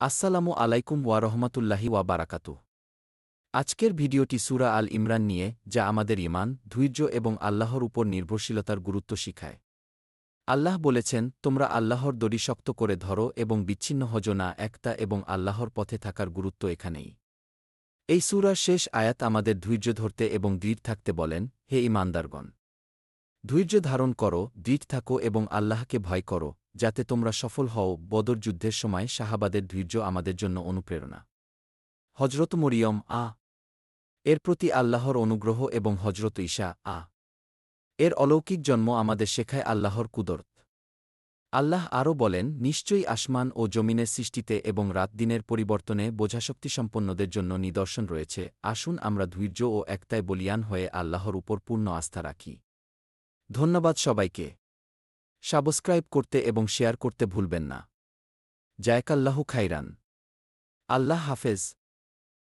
আসসালামু আলাইকুম ওয়া রহমতুল্লাহি ওয়া বারাকাতু আজকের ভিডিওটি সুরা আল ইমরান নিয়ে, যা আমাদের ইমান ধৈর্য এবং আল্লাহর উপর নির্ভরশীলতার গুরুত্ব শিখায়। আল্লাহ বলেছেন, তোমরা আল্লাহর দড়ি শক্ত করে ধরো এবং বিচ্ছিন্ন হজ না একটা এবং আল্লাহর পথে থাকার গুরুত্ব এখানেই। এই সুরার শেষ আয়াত আমাদের ধৈর্য ধরতে এবং দৃঢ় থাকতে বলেন, হে ইমানদারগণ ধৈর্য ধারণ করো, দৃঢ় থাকো এবং আল্লাহকে ভয় করো, যাতে তোমরা সফল হও। বদর যুদ্ধের সময় শাহাবাদের ধৈর্য আমাদের জন্য অনুপ্রেরণা। হজরত মরিয়ম, আ। এর প্রতি আল্লাহর অনুগ্রহ এবং হজরত ঈশা, আ। এর অলৌকিক জন্ম আমাদের শেখায় আল্লাহর কুদরত। আল্লাহ আরও বলেন, নিশ্চয়ই আসমান ও জমিনের সৃষ্টিতে এবং রাত দিনের পরিবর্তনে বোঝাশক্তিসম্পন্নদের জন্য নিদর্শন রয়েছে। আসুন আমরা ধৈর্য ও একতায় বলিয়ান হয়ে আল্লাহর উপর পূর্ণ আস্থা রাখি। ধন্যবাদ সবাইকে। সাবস্ক্রাইব করতে এবং শেয়ার করতে ভুলবেন না। জায়কাল্লাহু খাইরান। আল্লাহ হাফেজ।